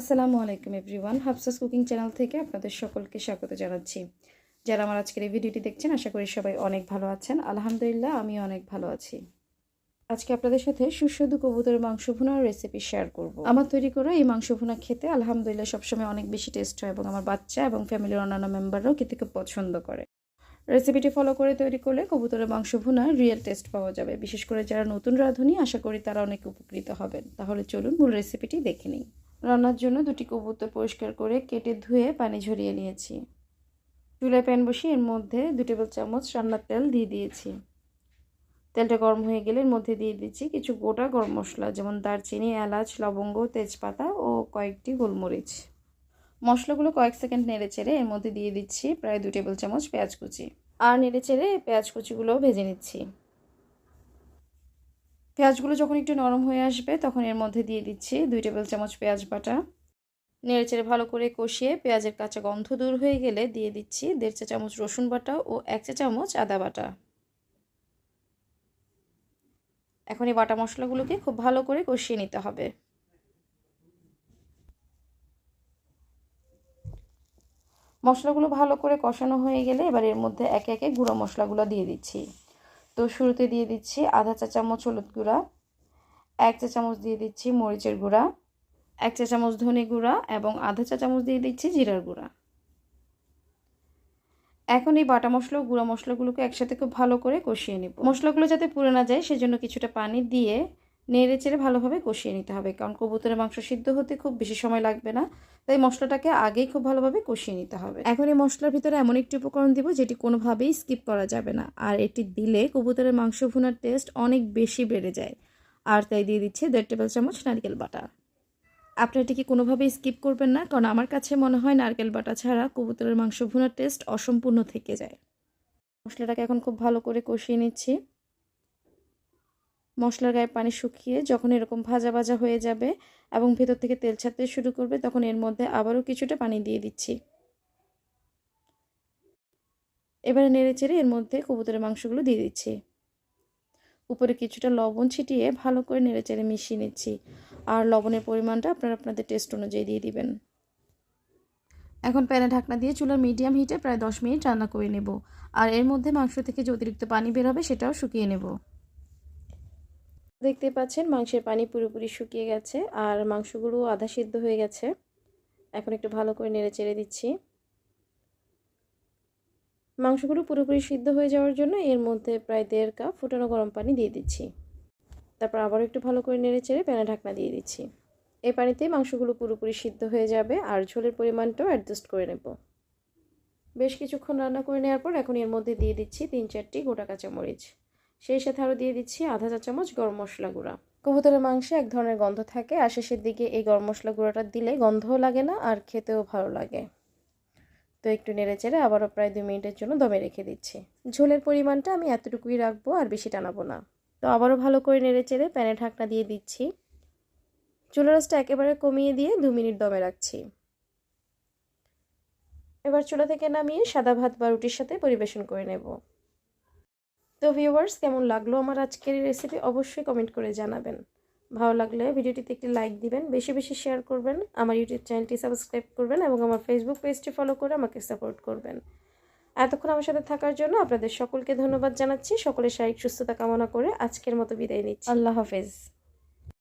আসসালামু আলাইকুম everyone. হাফসাস cooking channel থেকে আপনাদের সকলকে স্বাগত জানাচ্ছি। যারা আমার আজকের এই ভিডিওটি দেখছেন, আশা করি সবাই অনেক ভালো আছেন। আলহামদুলিল্লাহ আমি অনেক ভালো আছি। আজকে আপনাদের সাথে সুস্বাদু কবুতরের মাংস ভুনার রেসিপি শেয়ার করব। আমার তৈরি করা এই মাংস ভুনা খেতে আলহামদুলিল্লাহ সবসময় অনেক বেশি টেস্ট হয় এবং আমার বাচ্চা এবং ফ্যামিলির অন্যান্য মেম্বাররাও খেতে খুব পছন্দ করে। রেসিপিটি ফলো করে তৈরি করলে কবুতরের মাংস ভুনা রিয়েল টেস্ট পাওয়া যাবে। বিশেষ করে যারা নতুন রাঁধুনি, আশা করি তারা অনেক উপকৃত হবেন। তাহলে চলুন মূল রেসিপিটি দেখে নিই। রান্নার জন্য দুটি কবুতর পরিষ্কার করে কেটে ধুয়ে পানি ঝরিয়ে নিয়েছি। চুলায় প্যান বসিয়ে এর মধ্যে দু টেবিল চামচ রান্নার তেল দিয়ে দিয়েছি। তেলটা গরম হয়ে গেলে এর মধ্যে দিয়ে দিচ্ছি কিছু গোটা গরম মশলা, যেমন দারচিনি, এলাচ, লবঙ্গ, তেজপাতা ও কয়েকটি গোলমরিচ। মশলাগুলো কয়েক সেকেন্ড নেড়ে চেড়ে এর মধ্যে দিয়ে দিচ্ছি প্রায় দু টেবিল চামচ পেঁয়াজ কুচি। আর নেড়ে চেড়ে পেঁয়াজ কুচিগুলোও ভেজে নিচ্ছি। পেঁয়াজগুলো যখন একটু নরম হয়ে আসবে, তখন এর মধ্যে দিয়ে দিচ্ছি দুই টেবিল চামচ পেঁয়াজ বাটা। নেড়েচেড়ে ভালো করে কষিয়ে পেঁয়াজের কাঁচা গন্ধ দূর হয়ে গেলে দিয়ে দিচ্ছি দেড় চা চামচ রসুন বাটা ও এক চা চামচ আদা বাটা। এখন এই বাটা মশলাগুলোকে খুব ভালো করে কষিয়ে নিতে হবে। মশলাগুলো ভালো করে কষানো হয়ে গেলে এবার এর মধ্যে একে একে গুঁড়ো মশলাগুলো দিয়ে দিচ্ছি। তো শুরুতে দিয়ে দিচ্ছি আধা চা চামচ হলুদ গুঁড়া, এক চা চামচ দিয়ে দিচ্ছি মরিচের গুঁড়া, এক চা চামচ ধনে গুঁড়া এবং আধা চা চামচ দিয়ে দিচ্ছি জিরার গুঁড়া। এখন এই বাটা মশলা গুঁড়া মশলাগুলোকে একসাথে খুব ভালো করে কষিয়ে নেব। মশলাগুলো যাতে পুড়ে না যায় সেজন্য কিছুটা পানি দিয়ে নেড়ে চেড়ে ভালোভাবে কষিয়ে নিতে হবে, কারণ কবুতরের মাংস সিদ্ধ হতে খুব বেশি সময় লাগবে না। তাই মশলাটাকে আগেই খুব ভালোভাবে কষিয়ে নিতে হবে। এখন এই মশলার ভিতরে এমন একটি উপকরণ দিব যেটি কোনোভাবেই স্কিপ করা যাবে না, আর এটি দিলে কবুতরের মাংস ভুনার টেস্ট অনেক বেশি বেড়ে যায়। আর তাই দিয়ে দিচ্ছে দেড় টেবিল চামচ নারকেল বাটা। আপনি এটিকে কোনোভাবেই স্কিপ করবেন না, কারণ আমার কাছে মনে হয় নারকেল বাটা ছাড়া কবুতরের মাংস ভুনার টেস্ট অসম্পূর্ণ থেকে যায়। মশলাটাকে এখন খুব ভালো করে কষিয়ে নিচ্ছি। মশলার গায়ে পানি শুকিয়ে যখন এরকম ভাজা ভাজা হয়ে যাবে এবং ভেতর থেকে তেল ছাড়তে শুরু করবে, তখন এর মধ্যে আবারও কিছুটা পানি দিয়ে দিচ্ছি। এবারে নেড়ে চেড়ে এর মধ্যে কবুতরের মাংসগুলো দিয়ে দিচ্ছি। উপরে কিছুটা লবণ ছিটিয়ে ভালো করে নেড়ে চেড়ে মিশিয়ে নিচ্ছি। আর লবণের পরিমাণটা আপনারা আপনাদের টেস্ট অনুযায়ী দিয়ে দিবেন। এখন প্যানে ঢাকনা দিয়ে চুলার মিডিয়াম হিটে প্রায় দশ মিনিট রান্না করে নেব। আর এর মধ্যে মাংস থেকে যে অতিরিক্ত পানি বের হবে সেটাও শুকিয়ে নেব। দেখতে পাচ্ছেন, মাংসের পানি পুরোপুরি শুকিয়ে গেছে আর মাংসগুলো আধা সিদ্ধ হয়ে গেছে। এখন একটু ভালো করে নেড়ে চেড়ে দিচ্ছি। মাংসগুলো পুরোপুরি সিদ্ধ হয়ে যাওয়ার জন্য এর মধ্যে প্রায় দেড় কাপ ফুটানো গরম পানি দিয়ে দিচ্ছি। তারপর আবার একটু ভালো করে নেড়ে চেড়ে প্যানে ঢাকনা দিয়ে দিচ্ছি। এই পানিতেই মাংসগুলো পুরোপুরি সিদ্ধ হয়ে যাবে আর ঝোলের পরিমাণটাও অ্যাডজাস্ট করে নেব। বেশ কিছুক্ষণ রান্না করে নেওয়ার পর এখন এর মধ্যে দিয়ে দিচ্ছি তিন চারটি গোটা কাঁচামরিচ। সেই সাথে আরও দিয়ে দিচ্ছি আধা চা চামচ গরম মশলা গুঁড়া। কবুতরের মাংসে এক ধরনের গন্ধ থাকে, আর শেষের দিকে এই গরম মশলা গুঁড়োটা দিলে গন্ধও লাগে না আর খেতেও ভালো লাগে। তো একটু নেড়ে চেড়ে আবারও প্রায় দুই মিনিটের জন্য দমে রেখে দিচ্ছি। ঝোলের পরিমাণটা আমি এতটুকুই রাখব আর বেশি টানাবো না। তো আবারও ভালো করে নেড়ে চেড়ে প্যানে ঢাকনা দিয়ে দিচ্ছি। চুলা রাসটা একেবারে কমিয়ে দিয়ে দু মিনিট দমে রাখছি। এবার চুলা থেকে নামিয়ে সাদা ভাত বা রুটির সাথে পরিবেশন করে নেব। তো ভিউয়ার্স কেমন লাগল আমার আজকের রেসিপি অবশ্যই কমেন্ট করে জানাবেন। ভালো লাগলে ভিডিওটিতে একটি লাইক দিবেন, বেশি বেশি শেয়ার করবেন, আমার ইউটিউব চ্যানেলটি সাবস্ক্রাইব করবেন এবং আমার ফেসবুক পেজটি ফলো করে আমাকে সাপোর্ট করবেন। এতক্ষণ আমার সাথে থাকার জন্য আপনাদের সকলকে ধন্যবাদ জানাচ্ছি। সকলের শারীরিক সুস্থতা কামনা করে আজকের মতো বিদায় নিচ্ছি। আল্লাহ হাফেজ।